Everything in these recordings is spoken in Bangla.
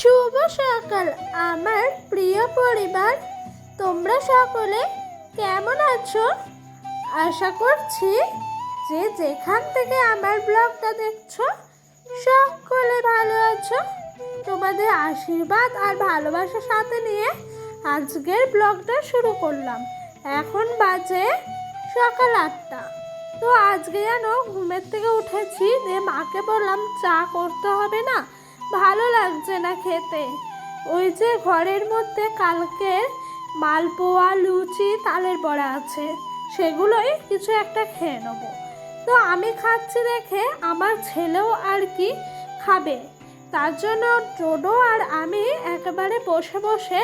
শুভ সকাল। আমার প্রিয় পরিবার, তোমরা সকলে কেমন আছো? আশা করছি যে যেখান থেকে আমার ব্লগটা দেখছ, সকলে ভালো আছো। তোমাদের আশীর্বাদ আর ভালোবাসার সাথে নিয়ে আজকের ব্লগটা শুরু করলাম। এখন বাজে সকাল আটটা। তো আজকে যেন ঘুমের থেকে উঠেছি দিয়ে মাকে বললাম চা করতে হবে না ভালো লাগছে না খেতে। ওই যে ঘরের মধ্যে কালকে মালপোয়া, লুচি, তালের বড়া আছে, সেগুলোই কিছু একটা খেয়ে নেব। তো আমি খাচ্ছি দেখে আমার ছেলেও আর কি খাবে। তার জন্য টোডো আর আমি একেবারে বসে বসে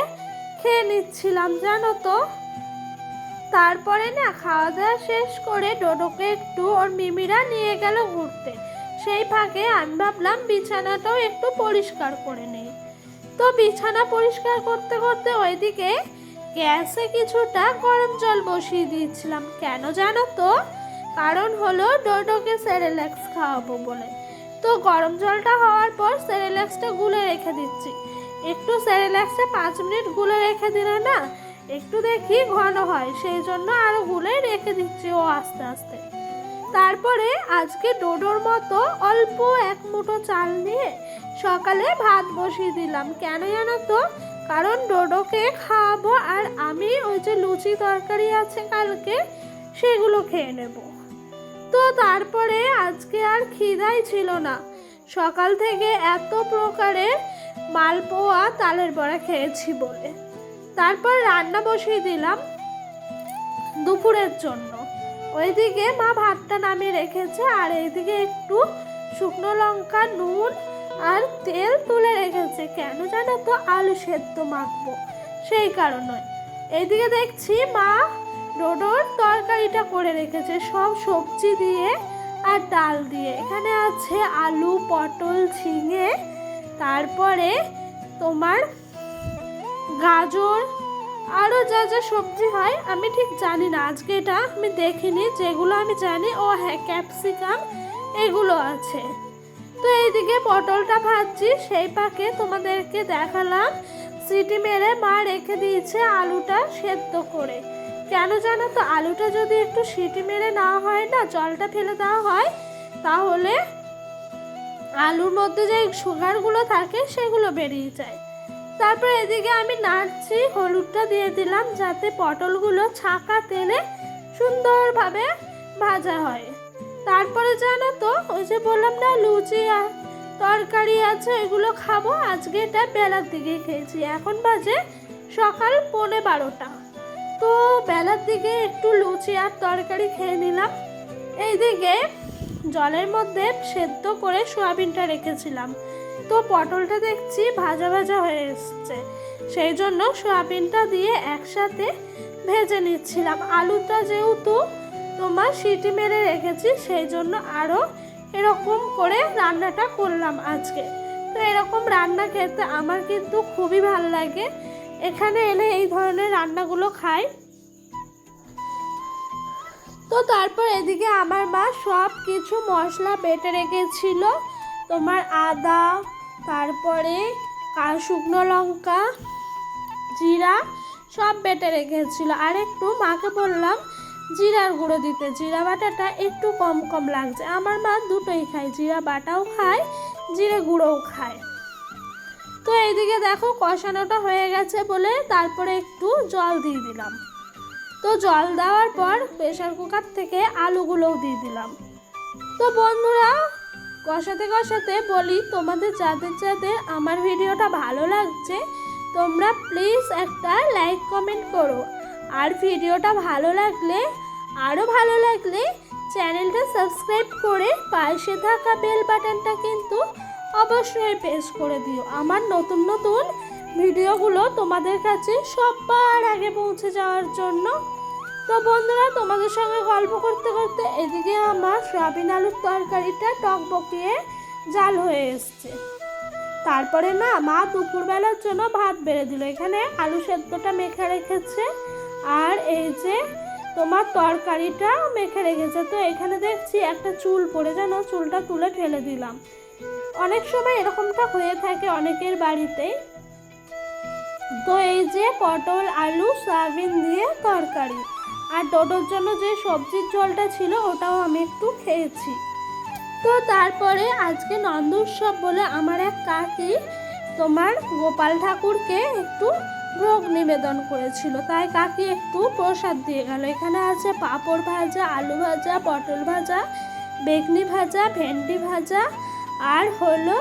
খেয়ে নিচ্ছিলাম, জানো তো। তারপরে না খাওয়া দাওয়া শেষ করে ডোডোকে একটু ওর মিমিরা নিয়ে গেল ঘুরতে। সেই ফাঁকে আমি ভাবলাম বিছানাটাও একটু পরিষ্কার করে নেই। তো বিছানা পরিষ্কার করতে করতে ওইদিকে গ্যাসে কিছুটা গরম জল বসিয়ে দিয়েছিলাম। কেন জানো তো? কারণ হলো ডোডোকে সেরেল্যাক্স খাওয়াবো বলে। তো গরম জলটা হওয়ার পর সেরেল্যাক্সটা গুলে রেখে দিচ্ছি। একটু সেরেল্যাক্সে পাঁচ মিনিট গুলে রেখে দিলে না একটু দেখি ঘন হয়, সেই জন্য আরও গুলে রেখে দিচ্ছি ও আস্তে আস্তে। তারপরে আজকে ডোডোর মতো অল্প এক মুঠো চাল নিয়ে সকালে ভাত বসিয়ে দিলাম। কেন জানো তো? কারণ ডোডোকে খাওয়াবো আর আমি ওই যে লুচি তরকারি আছে কালকে, সেগুলো খেয়ে নেব। তো তারপরে আজকে আর খিদাই ছিল না। সকাল থেকে এত প্রকারের মালপোয়া তালের বড়া খেয়েছি বলে। তারপর রান্না বসিয়ে দিলাম দুপুরের জন্য। ওইদিকে মা ভাতটা নামিয়ে রেখেছে, আর এইদিকে একটু শুকনো লঙ্কা, নুন আর তেল তুলে রেখেছে। কেন জানো তো? আলু সেদ্ধ মাখবো, সেই কারণে। এইদিকে দেখছি মা ডোডোর তরকারিটা করে রেখেছে, সব সবজি দিয়ে আর ডাল দিয়ে। এখানে আছে আলু, পটল, ঝিঙে, তারপরে তোমার গাজর আরও যা যা সবজি হয়, আমি ঠিক জানি না। আজকে এটা আমি দেখিনি, যেগুলো আমি জানি, ও হ্যাঁ ক্যাপসিকাম, এগুলো আছে। তো এইদিকে পটলটা ভাজছি, সেই পাকে তোমাদেরকে দেখালাম। সিটি মেরে মা রেখে দিয়েছে আলুটা সেদ্ধ করে। কেন জানো তো, আলুটা যদি একটু সিটি মেরে না হয় না, জলটা ফেলে দেওয়া হয়, তাহলে আলুর মধ্যে যে সুগারগুলো থাকে, সেগুলো বেরিয়ে যায়। তারপর এদিকে আমি নাড়ছি, হলুদটা দিয়ে দিলাম যাতে পটলগুলো ছাকা তেলে সুন্দরভাবে ভাজা হয়। তারপরে জানো তো, ওই যে বললাম না, লুচি আর তরকারি আছে, এগুলো খাব। আজকে এটা বেলার দিকে খেয়েছি। এখন বাজে সকাল পৌনে বারোটা। তো বেলার দিকে একটু লুচি আর তরকারি খেয়ে নিলাম। এইদিকে জলের মধ্যে সেদ্ধ করে সোয়াবিনটা রেখেছিলাম। তো পটলটা দেখছি ভাজা ভাজা হয়ে এসছে। সেই জন্য সোয়াবিনটা দিয়ে একসাথে ভেজে নিচ্ছিলাম। আলুটা যেহেতু তোমার সিটি মেরে রেখেছি, সেই জন্য আরও এরকম করে রান্নাটা করলাম আজকে। তো এরকম রান্না খেতে আমার কিন্তু খুবই ভালো লাগে। এখানে এলে এই ধরনের রান্নাগুলো খাই। তো তারপর এদিকে আমার মা সব কিছু মশলা বেটে রেখেছিল। তোমার আদা তারপরে শুকনো লঙ্কা, জিরা সব বেটে রেখেছিল। আর একটু মাকে বললাম, জিরার গুঁড়ো দিতে, জিরা বাটাটা একটু কম কম লাগছে। আমার মা দুটোই খায়, জিরা বাটাও খায়, জিরে গুঁড়োও খায়। তো এইদিকে দেখো কষানোটা হয়ে গেছে বলে তারপরে একটু জল দিয়ে দিলাম। তো জল দেওয়ার পর প্রেশার কুকার থেকে আলুগুলোও দিয়ে দিলাম। তো বন্ধুরা কষাতে কষাতে বলি, তোমাদের যাদের যাদের আমার ভিডিওটা ভালো লাগছে, তোমরা প্লিজ একটা লাইক কমেন্ট করো। আর ভিডিওটা ভালো লাগলে আরও ভালো লাগলে চ্যানেলটা সাবস্ক্রাইব করে পাশে থাকা বেল বাটনটা কিন্তু অবশ্যই প্রেস করে দিও। আমার নতুন নতুন ভিডিওগুলো তোমাদের কাছে সবার আগে পৌঁছে যাওয়ার জন্য তো বন্ধুরা, তোমাদের সঙ্গে গল্প করতে করতে এদিকে আমার সয়াবিন আলুর তরকারিটা টক বকিয়ে জাল হয়ে এসছে। তারপরে না মা দুপুরবেলার জন্য ভাত বেড়ে দিল। এখানে আলু সেদ্ধটা মেখে রেখেছে, আর এই যে তোমার তরকারিটা মেখে রেখেছে। তো এখানে দেখছি একটা চুল পড়ে, জানো? চুলটা তুলে ঠেলে দিলাম। অনেক সময় এরকমটা হয়ে থাকে অনেকের বাড়িতেই। তো এই যে পটল, আলু, সয়াবিন দিয়ে তরকারি। আর ডোডোর জন্য যে সবজির ঝোলটা ছিল ওটাও আমি একটু খেয়েছি। তো তারপরে আজকে নন্দ উৎসব বলে আমার এক কাকি তোমার গোপাল ঠাকুরকে একটু ভোগ নিবেদন করেছিল। তাই কাকি একটু প্রসাদ দিয়ে গেল। এখানে আছে পাঁপড় ভাজা, আলু ভাজা, পটল ভাজা, বেগনি ভাজা, ভেন্ডি ভাজা আর হলো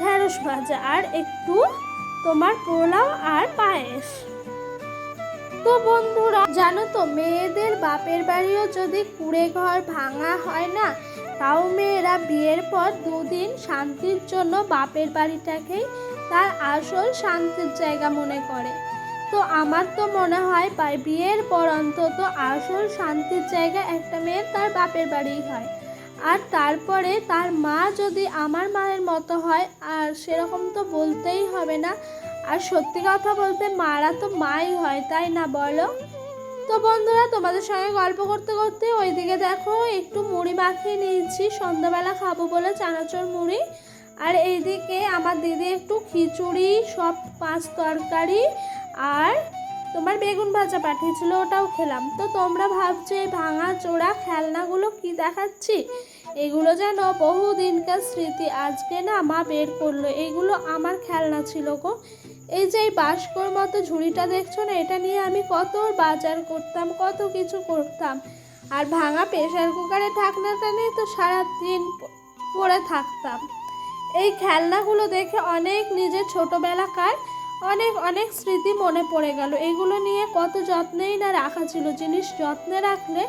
ঢেঁড়স ভাজা। আর একটু তোমার পোলাও আর পায়েস। তো বন্ধুরা, জানো তো, মেয়েদের বাপের বাড়িও যদি কুড়ে ঘর ভাঙা হয় না, তাও মেয়েরা বিয়ের পর দুদিন শান্তির জন্য বাপের বাড়িটাকেই তার আসল শান্তির জায়গা মনে করে। তো আমার তো মনে হয় বিয়ের পর অন্তত আসল শান্তির জায়গা একটা মেয়ের তার বাপের বাড়িই হয়। আর তারপরে তার মা যদি আমার মায়ের মতো হয়, আর সেরকম তো বলতেই হবে না আর সত্যি কথা বলতে মারা তো মাই হয়, তাই না বলো? তো বন্ধুরা, তোমাদের সঙ্গে গল্প করতে করতে ওইদিকে দেখো, একটু মুড়ি মাখিয়ে নিয়েছি। সন্ধ্যাবেলা খাব বলে চানাচুর মুড়ি। আর এইদিকে আমার দিদি একটু খিচুড়ি, সব পাঁচ তরকারি আর তোমার বেগুন ভাজা পাঠিয়েছিল, ওটাও খেলাম। তো তোমরা ভাবছ এই ভাঙা চোরা খেলনাগুলো কি দেখাচ্ছি? এগুলো যেন বহুদিনকার স্মৃতি। আজকে না মা বের করল। এগুলো আমার খেলনা ছিল গো। এই যে বাস্কর মতো ঝুড়িটা দেখছ না, এটা নিয়ে আমি কত বাজার করতাম, কত কিছু করতাম। আর ভাঙা প্রেশার কুকারে ঢাকনাটা নিয়ে তো সারাদিন প- পড়ে থাকতাম। এই খেলনাগুলো দেখে অনেক নিজের ছোটোবেলাকার অনেক অনেক স্মৃতি মনে পড়ে গেল। এগুলো নিয়ে কত যত্নেই না রাখা ছিল। জিনিস যত্নে রাখলে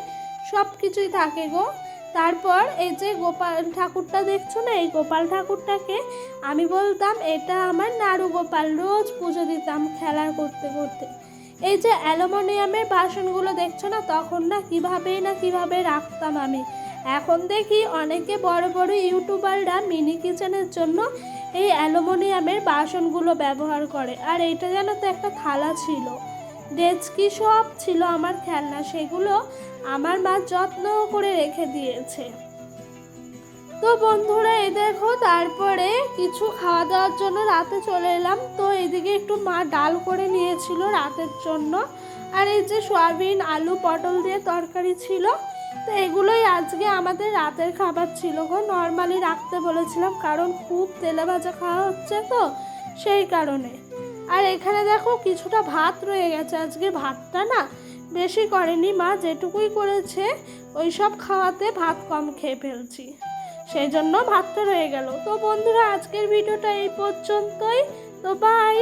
সব কিছুই থাকে গো। তারপর এই যে গোপাল ঠাকুরটা দেখছ না, এই গোপাল ঠাকুরটাকে আমি বলতাম, এটা আমার নাড়ু গোপাল, রোজ পুজো দিতাম খেলা করতে করতে। এই যে অ্যালুমিনিয়ামের বাসনগুলো দেখছ না, তখন না কিভাবেই না কীভাবে রাখতাম আমি। এখন দেখি অনেকে বড় বড় ইউটিউবাররা মিনি কিচেনের জন্য এই অ্যালুমিনিয়ামের বাসনগুলো ব্যবহার করে। আর এটা যেন তো একটা থালা ছিল। ডেচকি সব ছিল আমার খেলনা, সেগুলো আমার মা যত্ন করে রেখে দিয়েছে। তো বন্ধুরা, এই দেখো, তারপরে কিছু খাওয়া দাওয়ার জন্য রাতে চলে এলাম। তো এদিকে একটু মা ডাল করে নিয়েছিল রাতের জন্য। আর এই যে সয়াবিন, আলু, পটল দিয়ে তরকারি ছিল, তো এগুলোই আজকে আমাদের রাতের খাবার ছিল গো। নর্মালি রাখতে বলেছিলাম, কারণ খুব তেলে ভাজা খাওয়া হচ্ছে তো, সেই কারণে। আর এখানে দেখো কিছুটা ভাত রয়ে গেছে। আজকে ভাতটা না বেশি করেনি মা, যেটুকুই করেছে ওই সব খাওয়াতে ভাত কম খেয়ে ফেলছি। সেই জন্য ভাতটা রয়ে গেল। তো বন্ধুরা, আজকের ভিডিওটা এই পর্যন্তই। তো বাই